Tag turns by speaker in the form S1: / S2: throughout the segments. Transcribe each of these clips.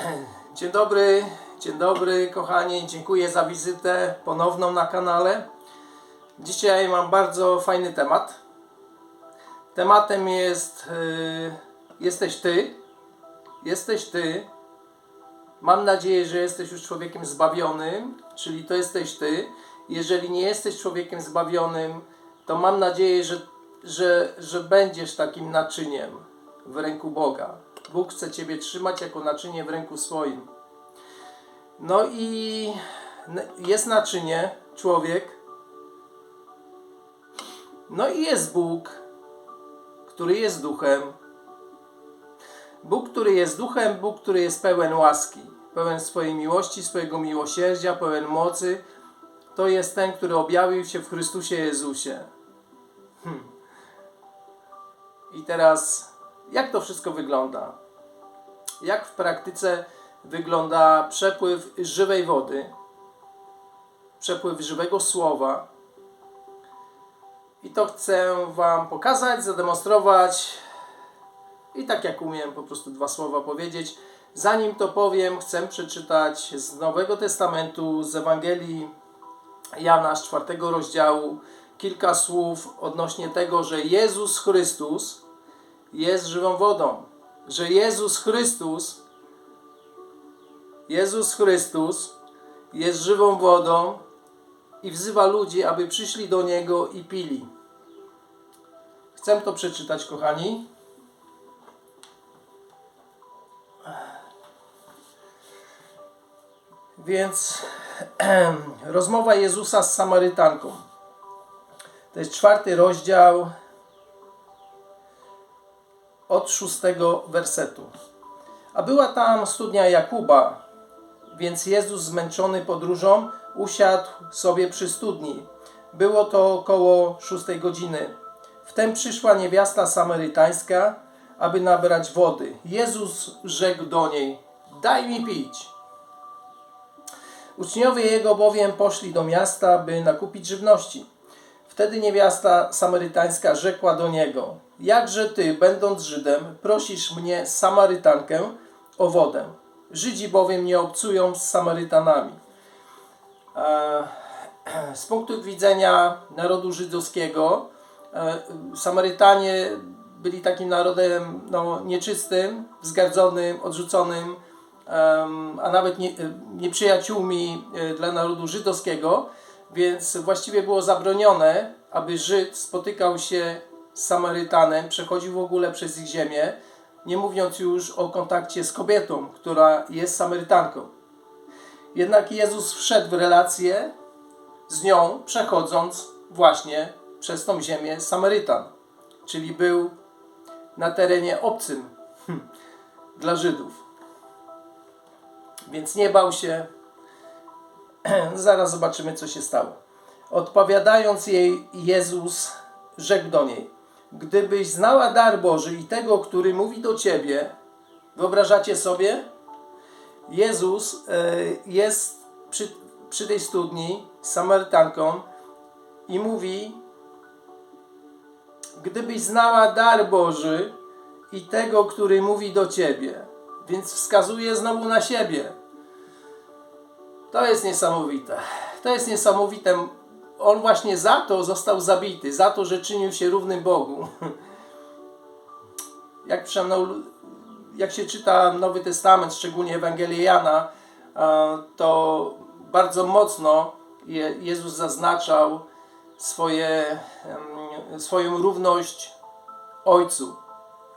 S1: Dzień dobry, dzień dobry kochani, dziękuję za wizytę ponowną na kanale. Dzisiaj mam bardzo fajny temat. Tematem jest y, Jesteś Ty. Jesteś Ty. Mam nadzieję, że jesteś już człowiekiem zbawionym, czyli to jesteś Ty. Jeżeli nie jesteś człowiekiem zbawionym, to mam nadzieję, że, że, że będziesz takim naczyniem w ręku Boga. Bóg chce Ciebie trzymać jako naczynie w ręku swoim. No i jest naczynie, człowiek. No i jest Bóg, który jest duchem. Bóg, który jest duchem, Bóg, który jest pełen łaski, pełen swojej miłości, swojego miłosierdzia, pełen mocy. To jest ten, który objawił się w Chrystusie Jezusie. Hmm. I teraz, jak to wszystko wygląda? Jak w praktyce wygląda przepływ żywej wody, przepływ żywego słowa? I to chcę Wam pokazać, zademonstrować i tak jak umiem po prostu dwa słowa powiedzieć. Zanim to powiem, chcę przeczytać z Nowego Testamentu, z Ewangelii Jana z czwartego rozdziału, kilka słów odnośnie tego, że Jezus Chrystus jest żywą wodą. Że Jezus Chrystus, Jezus Chrystus jest żywą wodą i wzywa ludzi, aby przyszli do Niego i pili. Chcę to przeczytać, kochani. Więc rozmowa Jezusa z Samarytanką. To jest czwarty rozdział od szóstego wersetu. A była tam studnia Jakuba, więc Jezus zmęczony podróżą usiadł sobie przy studni. Było to około szóstej godziny. Wtem przyszła niewiasta samarytańska, aby nabrać wody. Jezus rzekł do niej: Daj mi pić. Uczniowie jego bowiem poszli do miasta, by nakupić żywności. Wtedy niewiasta samarytańska rzekła do niego: Jakże ty, będąc Żydem, prosisz mnie, Samarytankę, o wodę? Żydzi bowiem nie obcują z Samarytanami. E, Z punktu widzenia narodu żydowskiego, e, Samarytanie byli takim narodem no, nieczystym, wzgardzonym, odrzuconym, a nawet nie, nieprzyjaciółmi e, dla narodu żydowskiego, więc właściwie było zabronione, aby Żyd spotykał się z Samarytanem, przechodził w ogóle przez ich ziemię, nie mówiąc już o kontakcie z kobietą, która jest Samarytanką. Jednak Jezus wszedł w relację z nią, przechodząc właśnie przez tą ziemię Samarytan, czyli był na terenie obcym hmm, dla Żydów. Więc nie bał się. Zaraz zobaczymy, co się stało. Odpowiadając jej, Jezus rzekł do niej: Gdybyś znała dar Boży i tego, który mówi do ciebie, wyobrażacie sobie? Jezus e, jest przy, przy tej studni z Samarytanką i mówi: Gdybyś znała dar Boży i tego, który mówi do ciebie. Więc wskazuje znowu na siebie. To jest niesamowite. To jest niesamowite. On właśnie za to został zabity, za to, że czynił się równym Bogu. Jak, jak się czyta Nowy Testament, szczególnie Ewangelię Jana, to bardzo mocno Je- Jezus zaznaczał swoje, swoją równość Ojcu.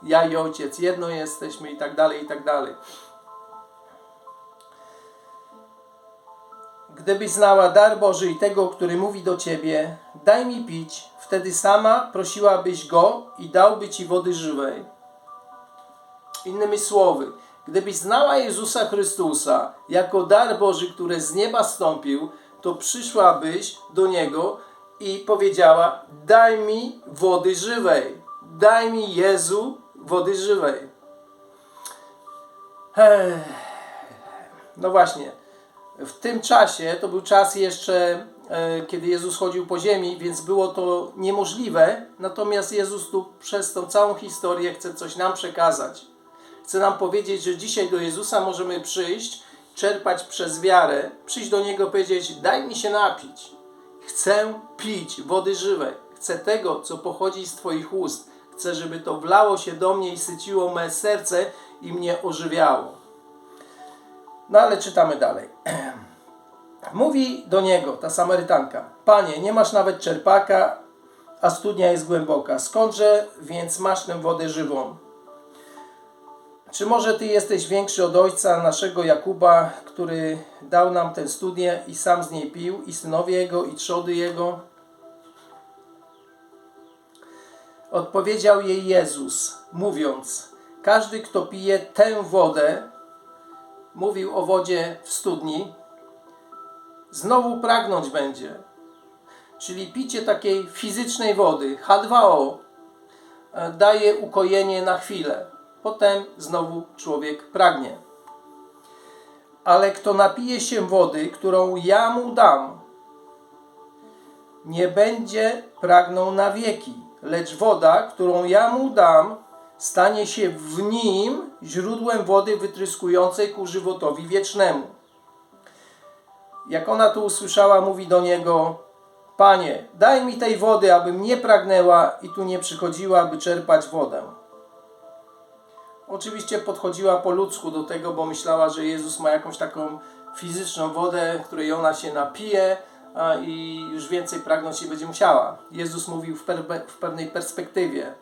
S1: Ja i Ojciec, jedno jesteśmy i tak dalej, i tak dalej. Gdybyś znała dar Boży i tego, który mówi do ciebie, daj mi pić, wtedy sama prosiłabyś go i dałby ci wody żywej. Innymi słowy, gdybyś znała Jezusa Chrystusa jako dar Boży, który z nieba stąpił, to przyszłabyś do niego i powiedziała: Daj mi wody żywej. Daj mi Jezu wody żywej. Ech. No właśnie, w tym czasie, to był czas jeszcze, e, kiedy Jezus chodził po ziemi, więc było to niemożliwe. Natomiast Jezus tu przez tą całą historię chce coś nam przekazać. chce nam powiedzieć, że dzisiaj do Jezusa możemy przyjść, czerpać przez wiarę, przyjść do Niego, powiedzieć: Daj mi się napić. Chcę pić wody żywej. Chcę tego, co pochodzi z Twoich ust. Chcę, żeby to wlało się do mnie i syciło me serce i mnie ożywiało. No ale czytamy dalej. Mówi do niego ta Samarytanka: Panie, nie masz nawet czerpaka, a studnia jest głęboka. Skądże więc masz tę wodę żywą? Czy może ty jesteś większy od ojca naszego Jakuba, który dał nam tę studnię i sam z niej pił, i synowie jego, i trzody jego? Odpowiedział jej Jezus, mówiąc: Każdy, kto pije tę wodę, mówił o wodzie w studni, znowu pragnąć będzie. Czyli picie takiej fizycznej wody, H2O, e, daje ukojenie na chwilę. Potem znowu człowiek pragnie. Ale kto napije się wody, którą ja mu dam, nie będzie pragnął na wieki, lecz woda, którą ja mu dam, stanie się w nim źródłem wody wytryskującej ku żywotowi wiecznemu. Jak ona to usłyszała, mówi do niego: Panie, daj mi tej wody, abym nie pragnęła i tu nie przychodziła, aby czerpać wodę. Oczywiście podchodziła po ludzku do tego, bo myślała, że Jezus ma jakąś taką fizyczną wodę, której ona się napije i już więcej pragnąć nie będzie musiała. Jezus mówił w, w pewnej perspektywie.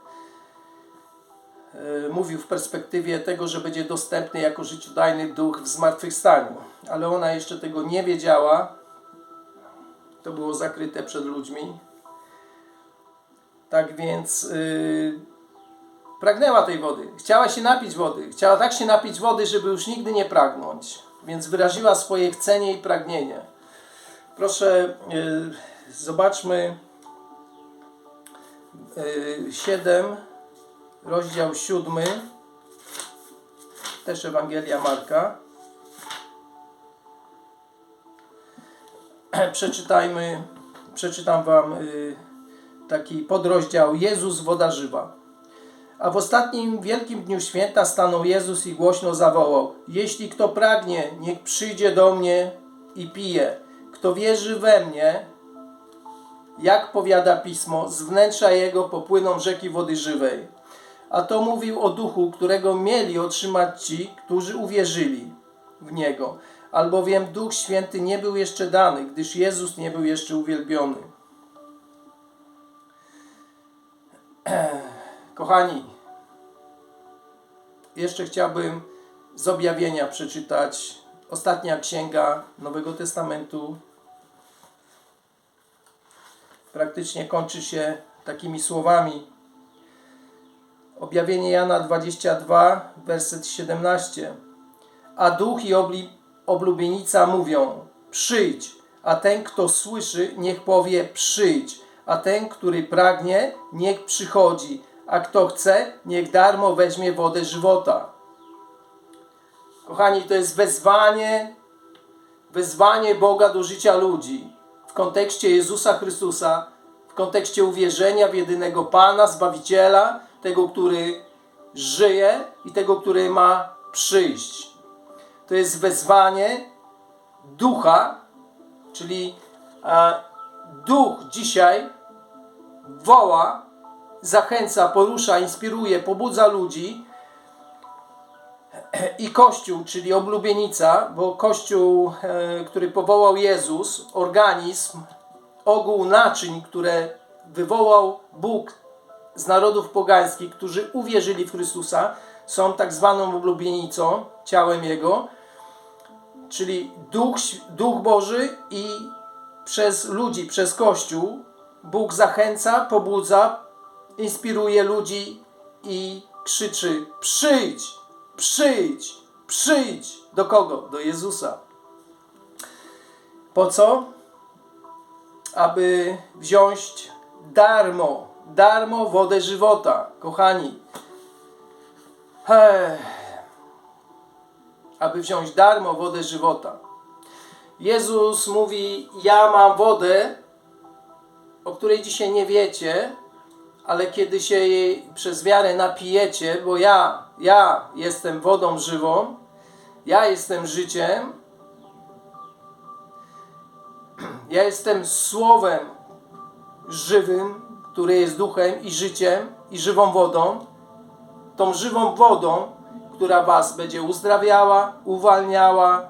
S1: Yy, mówił w perspektywie tego, że będzie dostępny jako życiodajny duch w zmartwychwstaniu. Ale ona jeszcze tego nie wiedziała. To było zakryte przed ludźmi. Tak więc yy, pragnęła tej wody. Chciała się napić wody. Chciała tak się napić wody, żeby już nigdy nie pragnąć. Więc wyraziła swoje chcenie i pragnienie. Proszę, yy, zobaczmy yy, 7, rozdział 7, też Ewangelia Marka. Przeczytajmy, przeczytam Wam yy, taki podrozdział Jezus, woda żywa. A w ostatnim wielkim dniu święta stanął Jezus i głośno zawołał: Jeśli kto pragnie, niech przyjdzie do mnie i pije. Kto wierzy we mnie, jak powiada pismo, z wnętrza jego popłyną rzeki wody żywej. A to mówił o duchu, którego mieli otrzymać ci, którzy uwierzyli w niego. Albowiem Duch Święty nie był jeszcze dany, gdyż Jezus nie był jeszcze uwielbiony. Kochani, jeszcze chciałbym z objawienia przeczytać ostatnia księga Nowego Testamentu. Praktycznie kończy się takimi słowami. Objawienie Jana 22, werset 17. A duch i obli, oblubienica mówią: Przyjdź, a ten, kto słyszy, niech powie: Przyjdź, a ten, który pragnie, niech przychodzi a kto chce, niech darmo weźmie wodę żywota. Kochani, to jest wezwanie, wezwanie Boga do życia ludzi w kontekście Jezusa Chrystusa, w kontekście uwierzenia w jedynego Pana, Zbawiciela, tego, który żyje i tego, który ma przyjść. To jest wezwanie ducha, czyli a, duch dzisiaj woła zachęca, porusza, inspiruje, pobudza ludzi. I Kościół, czyli oblubienica, bo Kościół, e, który powołał Jezus, organizm, ogół naczyń, które wywołał Bóg z narodów pogańskich, którzy uwierzyli w Chrystusa, są tak zwaną oblubienicą, ciałem Jego, czyli Duch, Duch Boży i przez ludzi, przez Kościół Bóg zachęca, pobudza, inspiruje ludzi i krzyczy: Przyjdź, przyjdź, przyjdź. Do kogo? Do Jezusa. Po co? Aby wziąć darmo, darmo wodę żywota. Kochani, Hej. aby wziąć darmo wodę żywota. Jezus mówi: Ja mam wodę, o której dzisiaj nie wiecie, ale kiedy się jej przez wiarę napijecie, bo ja ja jestem wodą żywą, ja jestem życiem, ja jestem słowem żywym, które jest duchem i życiem i żywą wodą, tą żywą wodą, która was będzie uzdrawiała, uwalniała,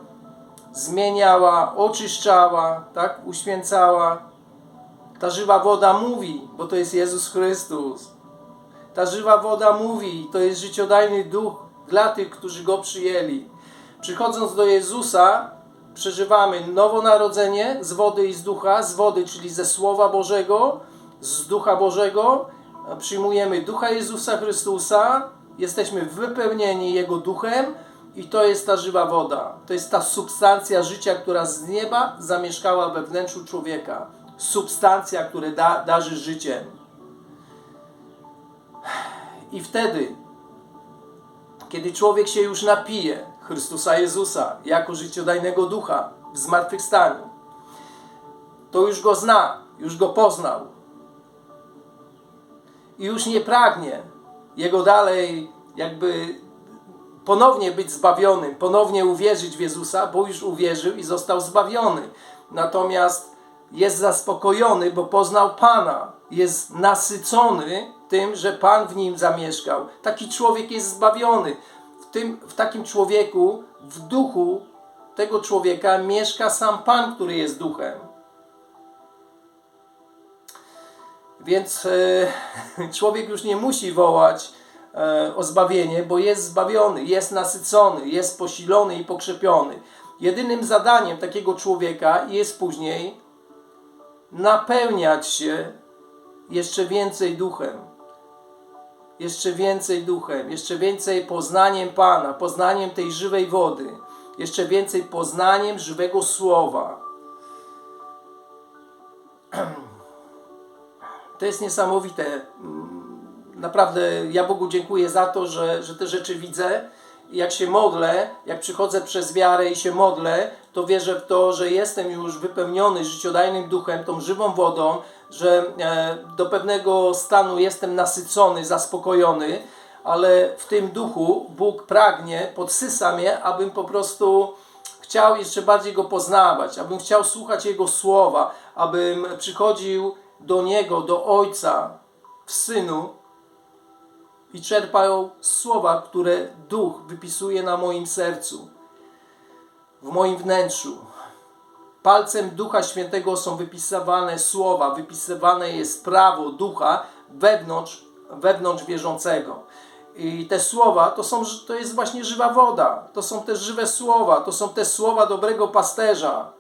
S1: zmieniała, oczyszczała, tak, uświęcała. Ta żywa woda mówi, bo to jest Jezus Chrystus. Ta żywa woda mówi, to jest życiodajny duch dla tych, którzy go przyjęli. Przychodząc do Jezusa, przeżywamy nowonarodzenie z wody i z ducha, z wody, czyli ze Słowa Bożego, z Ducha Bożego. Przyjmujemy Ducha Jezusa Chrystusa, jesteśmy wypełnieni Jego Duchem i to jest ta żywa woda. To jest ta substancja życia, która z nieba zamieszkała we wnętrzu człowieka. Substancja, która da, darzy życiem. I wtedy, kiedy człowiek się już napije Chrystusa Jezusa jako życiodajnego ducha w zmartwychwstaniu, to już go zna, już go poznał. I już nie pragnie jego dalej jakby ponownie być zbawionym, ponownie uwierzyć w Jezusa, bo już uwierzył i został zbawiony. Natomiast jest zaspokojony, bo poznał Pana. Jest nasycony tym, że Pan w nim zamieszkał. Taki człowiek jest zbawiony. W, tym, w takim człowieku, w duchu tego człowieka mieszka sam Pan, który jest duchem. Więc e, człowiek już nie musi wołać e, o zbawienie, bo jest zbawiony, jest nasycony, jest posilony i pokrzepiony. Jedynym zadaniem takiego człowieka jest później napełniać się jeszcze więcej duchem. Jeszcze więcej duchem, jeszcze więcej poznaniem Pana, poznaniem tej żywej wody, jeszcze więcej poznaniem żywego słowa. To jest niesamowite. Naprawdę ja Bogu dziękuję za to, że, że te rzeczy widzę. Jak się modlę, jak przychodzę przez wiarę i się modlę, to wierzę w to, że jestem już wypełniony życiodajnym duchem, tą żywą wodą, że e, do pewnego stanu jestem nasycony, zaspokojony, ale w tym duchu Bóg pragnie, podsysa mnie, abym po prostu chciał jeszcze bardziej Go poznawać, abym chciał słuchać Jego słowa, abym przychodził do Niego, do Ojca w Synu i czerpał słowa, które Duch wypisuje na moim sercu, w moim wnętrzu. Palcem Ducha Świętego są wypisywane słowa, wypisywane jest prawo Ducha wewnątrz, wewnątrz wierzącego. I te słowa to, są, to jest właśnie żywa woda. To są te żywe słowa, to są te słowa dobrego pasterza.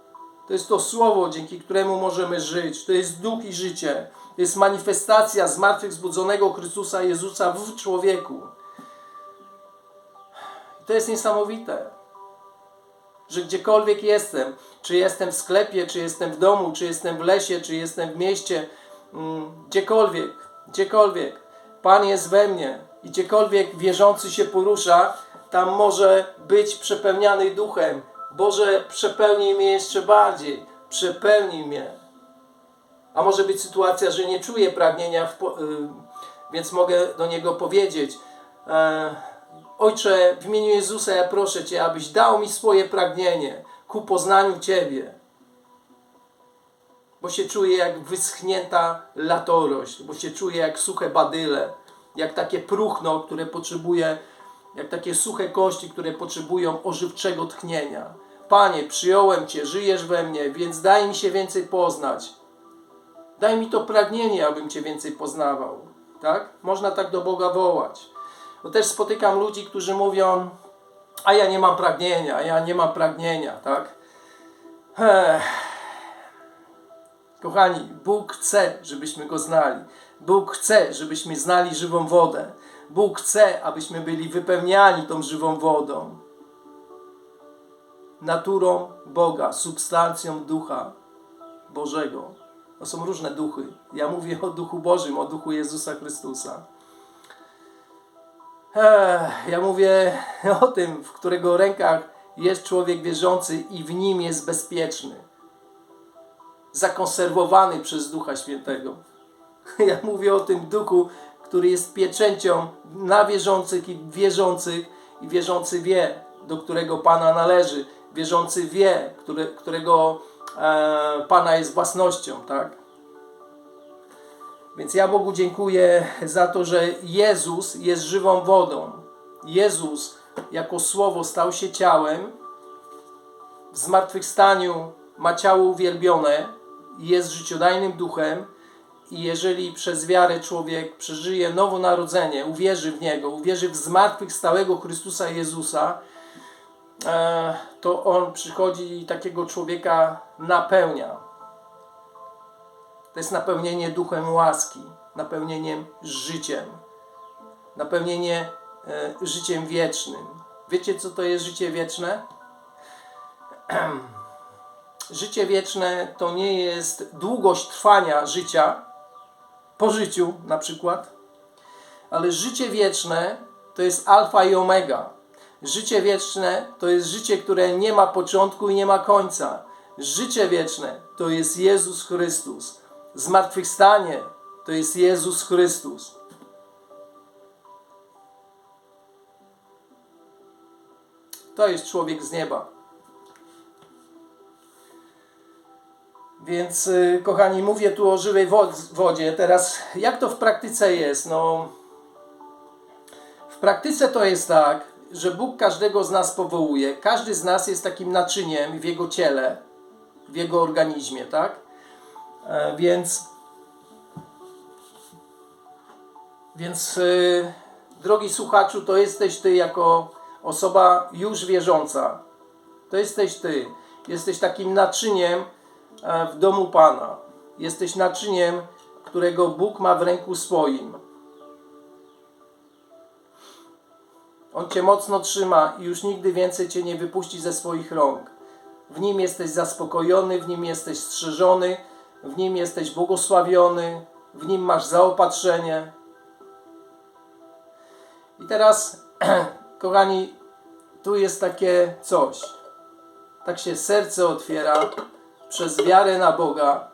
S1: To jest to słowo, dzięki któremu możemy żyć. To jest duch i życie. To jest manifestacja zmartwychwzbudzonego Chrystusa Jezusa w człowieku. I to jest niesamowite, że gdziekolwiek jestem, czy jestem w sklepie, czy jestem w domu, czy jestem w lesie, czy jestem w mieście, mm, gdziekolwiek, gdziekolwiek, Pan jest we mnie i gdziekolwiek wierzący się porusza, tam może być przepełniany duchem. Boże, przepełnij mnie jeszcze bardziej, przepełnij mnie. A może być sytuacja, że nie czuję pragnienia, y, więc mogę do Niego powiedzieć: e, Ojcze, w imieniu Jezusa ja proszę Cię, abyś dał mi swoje pragnienie ku poznaniu Ciebie. Bo się czuję jak wyschnięta latorość, bo się czuję jak suche badyle, jak takie próchno, które potrzebuje, jak takie suche kości, które potrzebują ożywczego tchnienia. Panie, przyjąłem Cię, żyjesz we mnie, więc daj mi się więcej poznać. Daj mi to pragnienie, abym Cię więcej poznawał. Tak? Można tak do Boga wołać. Bo też spotykam ludzi, którzy mówią, a ja nie mam pragnienia, a ja nie mam pragnienia, tak? Ech. Kochani, Bóg chce, żebyśmy Go znali. Bóg chce, żebyśmy znali żywą wodę. Bóg chce, abyśmy byli wypełniani tą żywą wodą. Naturą Boga, substancją Ducha Bożego. To są różne duchy. Ja mówię o Duchu Bożym, o Duchu Jezusa Chrystusa. Ech, ja mówię o tym, w którego rękach jest człowiek wierzący i w nim jest bezpieczny. Zakonserwowany przez Ducha Świętego. Ja mówię o tym duchu, który jest pieczęcią na wierzących i wierzących i wierzący wie, do którego Pana należy. Wierzący wie, który, którego e, Pana jest własnością, tak? Więc ja Bogu dziękuję za to, że Jezus jest żywą wodą. Jezus jako Słowo stał się ciałem, w zmartwychwstaniu ma ciało uwielbione, jest życiodajnym duchem i jeżeli przez wiarę człowiek przeżyje nowonarodzenie, uwierzy w Niego, uwierzy w zmartwychwstałego Chrystusa Jezusa, e, to On przychodzi i takiego człowieka napełnia. To jest napełnienie duchem łaski, napełnieniem życiem, napełnienie e, życiem wiecznym. Wiecie, co to jest życie wieczne? życie wieczne to nie jest długość trwania życia, po życiu na przykład, ale życie wieczne to jest alfa i omega. Życie wieczne to jest życie, które nie ma początku i nie ma końca. Życie wieczne to jest Jezus Chrystus. Zmartwychwstanie to jest Jezus Chrystus. To jest człowiek z nieba. Więc, y, kochani, mówię tu o żywej wodzie. Teraz, jak to w praktyce jest? No, w praktyce to jest tak, że Bóg każdego z nas powołuje. Każdy z nas jest takim naczyniem w jego ciele, w jego organizmie, tak? E, więc, więc y, drogi słuchaczu, to jesteś ty jako osoba już wierząca. To jesteś ty. Jesteś takim naczyniem, w domu Pana. Jesteś naczyniem, którego Bóg ma w ręku swoim. On Cię mocno trzyma i już nigdy więcej Cię nie wypuści ze swoich rąk. W Nim jesteś zaspokojony, w Nim jesteś strzeżony, w Nim jesteś błogosławiony, w Nim masz zaopatrzenie. I teraz, kochani, tu jest takie coś. Tak się serce otwiera przez wiarę na Boga.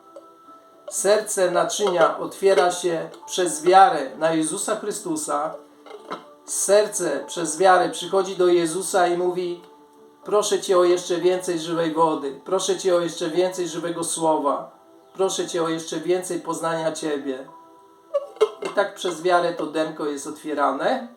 S1: Serce naczynia otwiera się przez wiarę na Jezusa Chrystusa. Serce przez wiarę przychodzi do Jezusa i mówi: Proszę Cię o jeszcze więcej żywej wody, proszę Cię o jeszcze więcej żywego słowa, proszę Cię o jeszcze więcej poznania Ciebie. I tak przez wiarę to denko jest otwierane.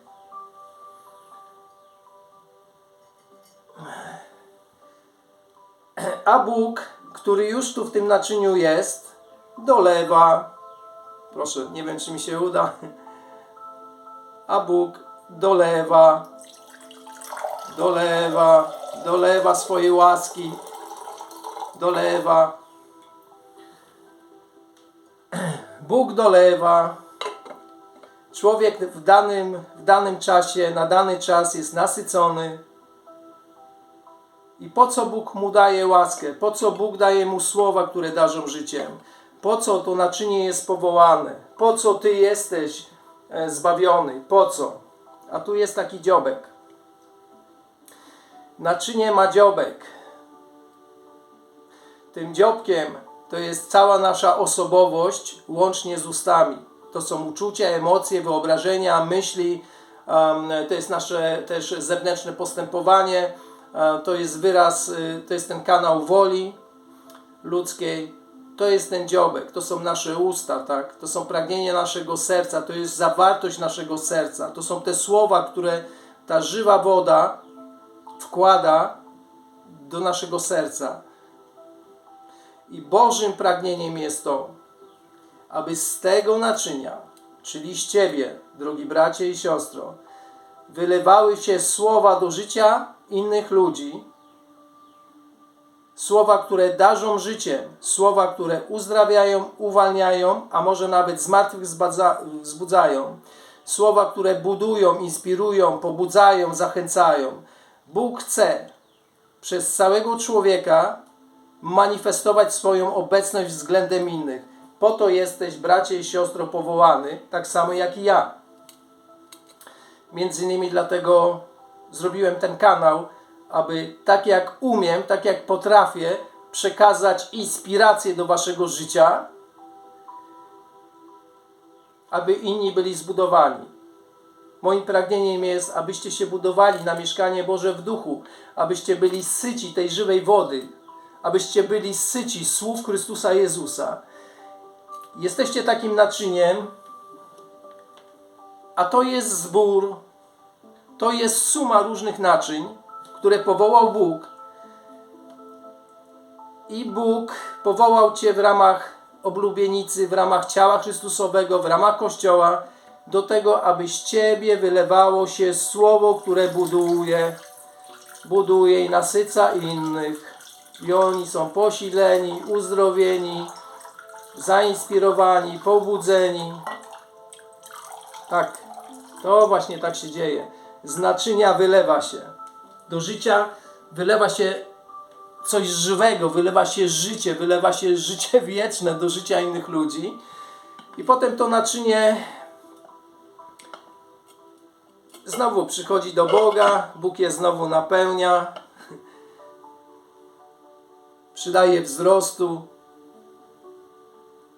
S1: A Bóg który już tu w tym naczyniu jest, dolewa. Proszę, nie wiem czy mi się uda. A Bóg dolewa, dolewa, dolewa swojej łaski, dolewa. Bóg dolewa. Człowiek w danym, w danym czasie, na dany czas jest nasycony i po co Bóg mu daje łaskę? Po co Bóg daje mu słowa, które darzą życiem? Po co to naczynie jest powołane? Po co ty jesteś e, zbawiony? Po co? A tu jest taki dziobek. Naczynie ma dziobek. Tym dziobkiem to jest cała nasza osobowość, łącznie z ustami. To są uczucia, emocje, wyobrażenia, myśli, to jest nasze też zewnętrzne postępowanie to jest wyraz, y, to jest ten kanał woli ludzkiej, to jest ten dziobek, to są nasze usta, tak? To są pragnienia naszego serca, to jest zawartość naszego serca, to są te słowa, które ta żywa woda wkłada do naszego serca. I Bożym pragnieniem jest to, aby z tego naczynia, czyli z Ciebie, drogi bracie i siostro, wylewały się słowa do życia innych ludzi, słowa, które darzą życiem, słowa, które uzdrawiają, uwalniają, a może nawet zmartwych wzbudzają, słowa, które budują, inspirują, pobudzają, zachęcają. Bóg chce przez całego człowieka manifestować swoją obecność względem innych. Po to jesteś, bracie i siostro, powołany, tak samo jak i ja. Między innymi dlatego zrobiłem ten kanał, aby tak jak umiem, tak jak potrafię, przekazać inspirację do waszego życia, aby inni byli zbudowani. Moim pragnieniem jest, abyście się budowali na mieszkanie Boże w duchu, abyście byli syci tej żywej wody, abyście byli syci słów Chrystusa Jezusa. Jesteście takim naczyniem, a to jest zbór, to jest suma różnych naczyń, które powołał Bóg. I Bóg powołał Cię w ramach oblubienicy, w ramach ciała Chrystusowego, w ramach Kościoła, do tego, aby z Ciebie wylewało się słowo, które buduje, buduje i nasyca innych. I oni są posileni, uzdrowieni, zainspirowani, pobudzeni. Tak, to właśnie tak się dzieje. Z naczynia wylewa się. Do życia wylewa się coś żywego, wylewa się życie, wylewa się życie wieczne do życia innych ludzi. I potem to naczynie znowu przychodzi do Boga, Bóg je znowu napełnia, przydaje wzrostu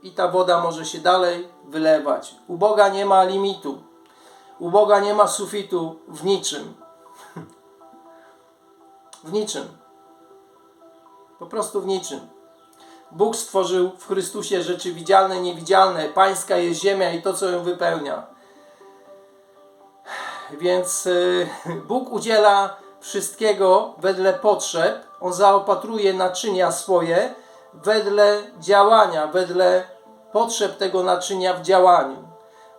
S1: i ta woda może się dalej wylewać. U Boga nie ma limitu. U Boga nie ma sufitu w niczym. W niczym. Po prostu w niczym. Bóg stworzył w Chrystusie rzeczy widzialne, niewidzialne. Pańska jest ziemia i to, co ją wypełnia. Więc y, Bóg udziela wszystkiego wedle potrzeb. On zaopatruje naczynia swoje wedle działania, wedle potrzeb tego naczynia w działaniu.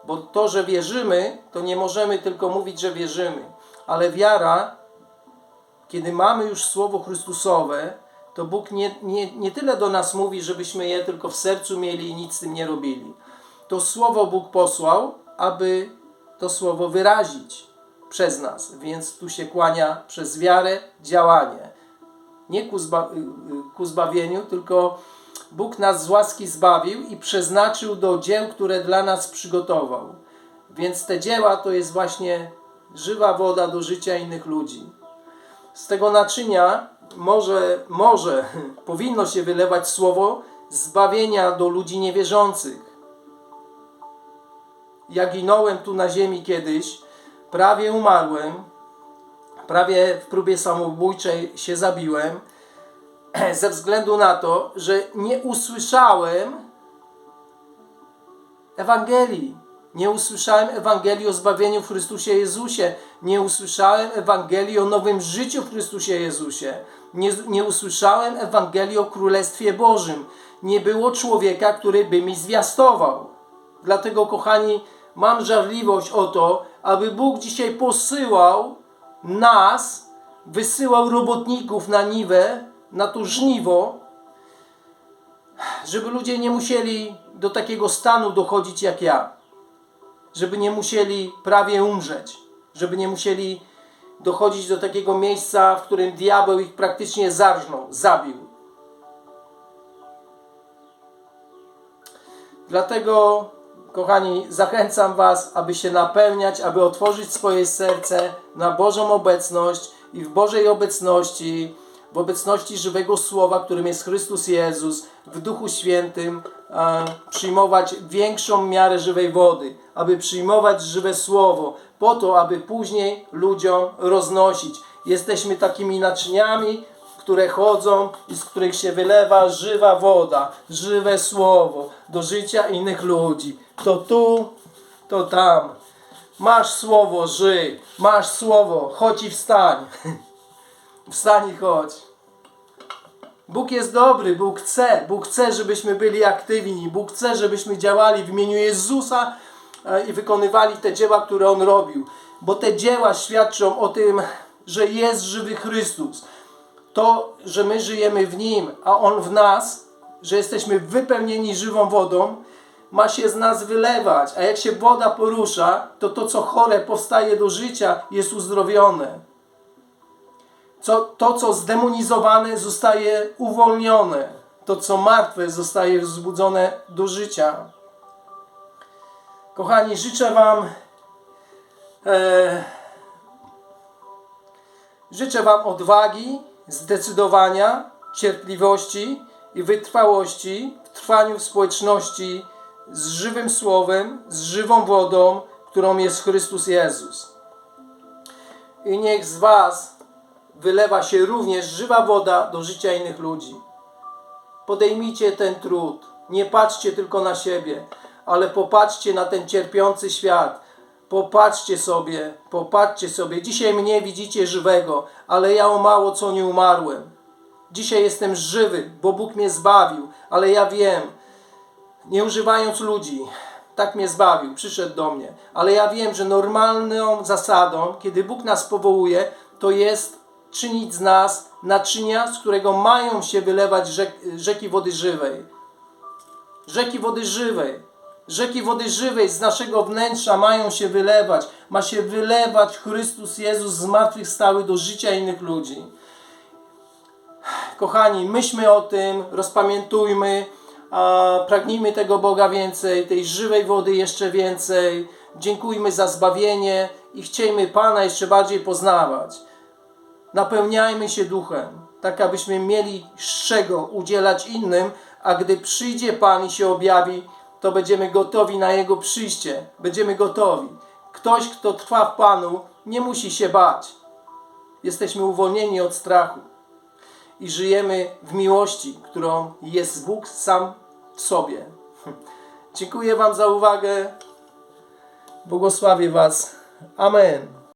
S1: Bo to, że wierzymy, to nie możemy tylko mówić, że wierzymy. Ale wiara, kiedy mamy już Słowo Chrystusowe, to Bóg nie, nie, nie tyle do nas mówi, żebyśmy je tylko w sercu mieli i nic z tym nie robili. To Słowo Bóg posłał, aby to Słowo wyrazić przez nas. Więc tu się kłania przez wiarę działanie. Nie ku, zba ku zbawieniu, tylko Bóg nas z łaski zbawił i przeznaczył do dzieł, które dla nas przygotował. Więc te dzieła to jest właśnie żywa woda do życia innych ludzi. Z tego naczynia może, może powinno się wylewać słowo zbawienia do ludzi niewierzących. Ja ginąłem tu na ziemi kiedyś, prawie umarłem, prawie w próbie samobójczej się zabiłem, ze względu na to, że nie usłyszałem Ewangelii. Nie usłyszałem Ewangelii o zbawieniu w Chrystusie Jezusie. Nie usłyszałem Ewangelii o nowym życiu w Chrystusie Jezusie. Nie, nie usłyszałem Ewangelii o Królestwie Bożym. Nie było człowieka, który by mi zwiastował. Dlatego, kochani, mam żarliwość o to, aby Bóg dzisiaj posyłał nas, wysyłał robotników na niwę, na to żniwo, żeby ludzie nie musieli do takiego stanu dochodzić jak ja. Żeby nie musieli prawie umrzeć. Żeby nie musieli dochodzić do takiego miejsca, w którym diabeł ich praktycznie zarżnął, zabił. Dlatego, kochani, zachęcam Was, aby się napełniać, aby otworzyć swoje serce na Bożą obecność i w Bożej obecności w obecności żywego Słowa, którym jest Chrystus Jezus, w Duchu Świętym, e, przyjmować większą miarę żywej wody, aby przyjmować żywe Słowo, po to, aby później ludziom roznosić. Jesteśmy takimi naczyniami, które chodzą i z których się wylewa żywa woda, żywe Słowo do życia innych ludzi. To tu, to tam. Masz Słowo, żyj. Masz Słowo, chodź i wstań. Wstań i chodź. Bóg jest dobry, Bóg chce, Bóg chce, żebyśmy byli aktywni, Bóg chce, żebyśmy działali w imieniu Jezusa e, i wykonywali te dzieła, które On robił. Bo te dzieła świadczą o tym, że jest żywy Chrystus. To, że my żyjemy w Nim, a On w nas, że jesteśmy wypełnieni żywą wodą, ma się z nas wylewać. A jak się woda porusza, to to, co chore powstaje do życia, jest uzdrowione co, to, co zdemonizowane, zostaje uwolnione. To, co martwe, zostaje wzbudzone do życia. Kochani, życzę Wam. E, życzę Wam odwagi, zdecydowania, cierpliwości i wytrwałości w trwaniu w społeczności z żywym słowem, z żywą wodą, którą jest Chrystus Jezus. I niech z Was wylewa się również żywa woda do życia innych ludzi. Podejmijcie ten trud. Nie patrzcie tylko na siebie, ale popatrzcie na ten cierpiący świat. Popatrzcie sobie, popatrzcie sobie. Dzisiaj mnie widzicie żywego, ale ja o mało co nie umarłem. Dzisiaj jestem żywy, bo Bóg mnie zbawił, ale ja wiem, nie używając ludzi, tak mnie zbawił, przyszedł do mnie. Ale ja wiem, że normalną zasadą, kiedy Bóg nas powołuje, to jest czynić z nas naczynia, z którego mają się wylewać rzek, rzeki wody żywej. Rzeki wody żywej. Rzeki wody żywej z naszego wnętrza mają się wylewać. Ma się wylewać Chrystus Jezus zmartwychwstały do życia innych ludzi. Kochani, myślmy o tym, rozpamiętujmy, a pragnijmy tego Boga więcej, tej żywej wody jeszcze więcej. Dziękujmy za zbawienie i chciejmy Pana jeszcze bardziej poznawać. Napełniajmy się duchem, tak abyśmy mieli z czego udzielać innym, a gdy przyjdzie Pan i się objawi, to będziemy gotowi na Jego przyjście. Będziemy gotowi. Ktoś, kto trwa w Panu, nie musi się bać. Jesteśmy uwolnieni od strachu i żyjemy w miłości, którą jest Bóg sam w sobie. Dziękuję Wam za uwagę. Błogosławię Was. Amen.